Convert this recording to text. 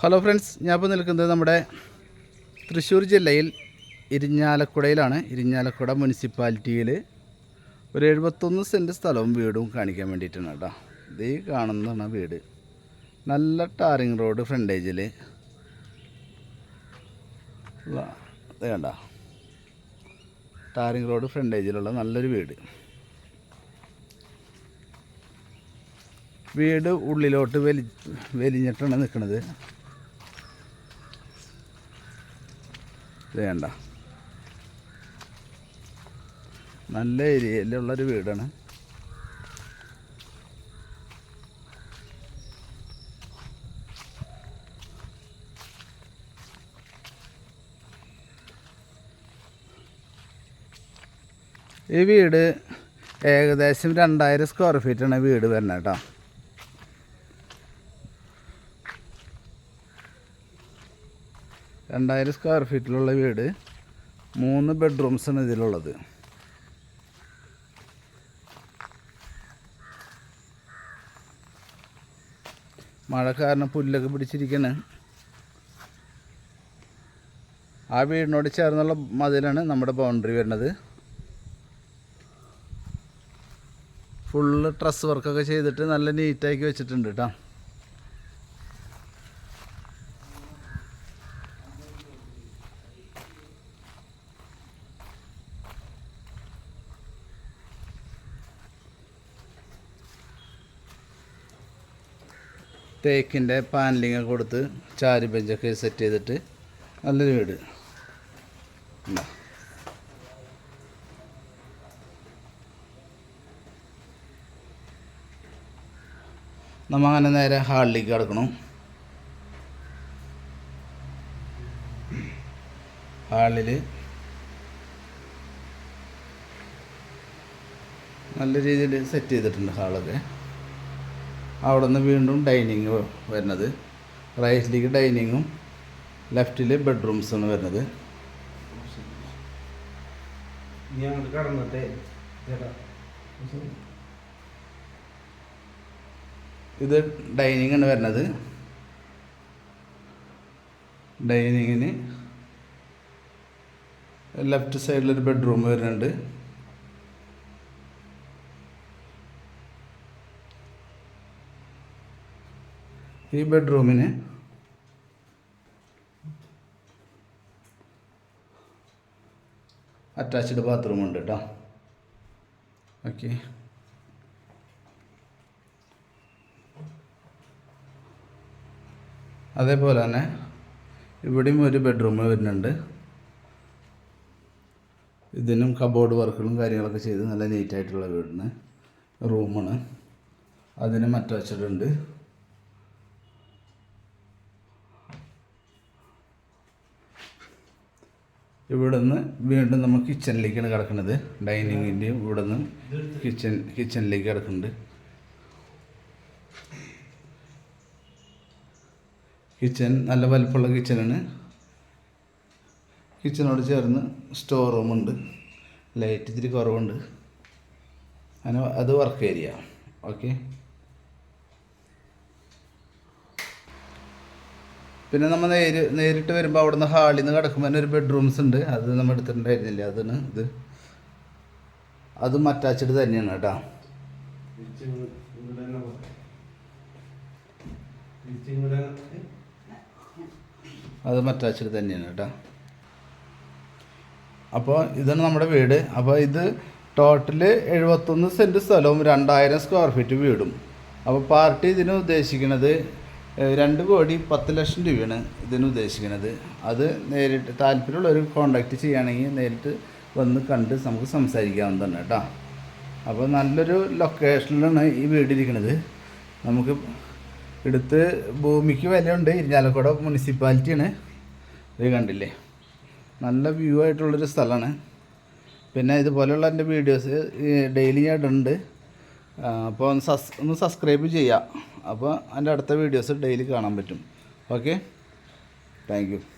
Hello friends ഞാൻ ഇപ്പോൾ നിൽക്കുന്നത് നമ്മുടെ തൃശ്ശൂർ ജില്ലയിൽ ഇരിഞ്ഞാലക്കുടയിലാണ്. ഇരിഞ്ഞാലക്കുട മുനിസിപ്പാലിറ്റിയിൽ ഒരു എഴുപത്തൊന്ന് സെന്റ് സ്ഥലവും വീടും കാണിക്കാൻ വേണ്ടിയിട്ടാണ് കേട്ടോ. ഇത് കാണുന്നതാണ് വീട്. നല്ല ടാറിങ് റോഡ് ഫ്രണ്ടേജിൽ കണ്ട. ടാറിങ് റോഡ് ഫ്രണ്ടേജിലുള്ള നല്ലൊരു വീട്. വീട് ഉള്ളിലോട്ട് വലി വലിഞ്ഞിട്ടാണ് നിൽക്കുന്നത് വേണ്ട നല്ല ഏരിയയിലുള്ളൊരു വീടാണ്. ഈ വീട് ഏകദേശം രണ്ടായിരം സ്ക്വയർ ഫീറ്റാണ് വീട് വരുന്നത് കേട്ടോ. രണ്ടായിരം സ്ക്വയർ ഫീറ്റിലുള്ള വീട്. മൂന്ന് ബെഡ്റൂംസാണ് ഇതിലുള്ളത്. മഴ കാരണം പുല്ലൊക്കെ പിടിച്ചിരിക്കണേ. ആ വീടിനോട് ചേർന്നുള്ള മതിലാണ് നമ്മുടെ ബൗണ്ടറി വരുന്നത്. ഫുള്ള് ട്രസ് വർക്കൊക്കെ ചെയ്തിട്ട് നല്ല നീറ്റാക്കി വെച്ചിട്ടുണ്ട് കേട്ടോ തേക്കിന്റെ പാനലിങ് കൊടുത്ത് ചാരി ബെഞ്ചൊക്കെ സെറ്റ് ചെയ്തിട്ട് നല്ലൊരു വീട്. നമ്മ അങ്ങനെ നേരെ ഹാളിലേക്ക് കിടക്കണം. ഹാളിൽ നല്ല രീതിയിൽ സെറ്റ് ചെയ്തിട്ടുണ്ട് ഹാളൊക്കെ. അവിടെ നിന്ന് വീണ്ടും ഡൈനിങ് വരുന്നത്. റൈറ്റിലേക്ക് ഡൈനിങ്ങും ലെഫ്റ്റിൽ ബെഡ്റൂംസാണ് വരുന്നത്. ഇത് ഡൈനിങ് ആണ് വരുന്നത്. ഡൈനിങ്ങിന് ലെഫ്റ്റ് സൈഡിലൊരു ബെഡ്റൂം വരുന്നുണ്ട്. ഈ ബെഡ്റൂമിന്. അറ്റാച്ച്ഡ് ബാത്റൂം ഉണ്ട് കേട്ടോ ഓക്കെ. അതേപോലെ തന്നെ ഇവിടെയും ഒരു ബെഡ്റൂം വരുന്നുണ്ട്. ഇതിനും കബോർഡ് വർക്കുകളും കാര്യങ്ങളൊക്കെ ചെയ്ത് നല്ല നീറ്റായിട്ടുള്ള വീടിന് റൂമാണ്. അതിനും അറ്റാച്ച്ഡ് ഇവിടെ നിന്ന് വീണ്ടും നമ്മൾ കിച്ചണിലേക്കാണ് കിടക്കുന്നത് ഡൈനിങ്ങിന്റെയും ഇവിടെ നിന്ന് കിച്ചൺ കിച്ചണിലേക്ക് കിടക്കുന്നുണ്ട്. കിച്ചൺ നല്ല വലിപ്പമുള്ള കിച്ചണാണ് കിച്ചണോട് ചേർന്ന് സ്റ്റോർ റൂമുണ്ട് ലൈറ്റ് ഇത്തിരി കുറവുണ്ട്. അങ്ങനെ അത് വർക്ക് ഏരിയ ഓക്കെ പിന്നെ നമ്മൾ നേരി നേരിട്ട് വരുമ്പോൾ അവിടുന്ന് ഹാളിൽ നിന്ന് കിടക്കുമ്പോൾ തന്നെ ഒരു ബെഡ്റൂംസ് ഉണ്ട്. അത് നമ്മൾ എടുത്തിട്ടുണ്ടായിരുന്നില്ല. അതാണ് ഇത് അതും അറ്റാച്ച്ഡ് തന്നെയാണ് കേട്ടോ. അതും അറ്റാച്ച്ഡ് തന്നെയാണ് കേട്ടോ. അപ്പോൾ ഇതാണ് നമ്മുടെ വീട്. അപ്പോൾ ഇത് ടോട്ടൽ എഴുപത്തൊന്ന് സെന്റ് സ്ഥലവും രണ്ടായിരം സ്ക്വയർ ഫീറ്റ് വീടും. അപ്പോൾ പാർട്ടി ഇതിന് ഉദ്ദേശിക്കുന്നത് രണ്ട് കോടി പത്ത് ലക്ഷം രൂപയാണ് ഇതിന് ഉദ്ദേശിക്കുന്നത്. അത് നേരിട്ട് താല്പര്യമുള്ളവർ കോണ്ടാക്റ്റ് ചെയ്യുകയാണെങ്കിൽ നേരിട്ട് വന്ന് കണ്ട് നമുക്ക് സംസാരിക്കാവുന്നതാണ് കേട്ടോ. അപ്പോൾ നല്ലൊരു ലൊക്കേഷനിലാണ് ഈ വീടിരിക്കുന്നത്. നമുക്ക് എടുത്ത് ഭൂമിക്ക് വിലയുണ്ട്. ഇരിഞ്ഞാലക്കുട മുനിസിപ്പാലിറ്റിയാണ് ഇത് കണ്ടില്ലേ? നല്ല വ്യൂ ആയിട്ടുള്ളൊരു സ്ഥലമാണ്. പിന്നെ ഇതുപോലെയുള്ള എന്റെ വീഡിയോസ് ഡെയിലി ഞാൻ ഇടുന്നുണ്ട് അപ്പോൾ ഒന്ന് സസ് ഒന്ന് സബ്സ്ക്രൈബ് ചെയ്യുക അപ്പോൾ എന്റെ അടുത്ത വീഡിയോസ് ഡെയിലി കാണാൻ പറ്റും. Okay thank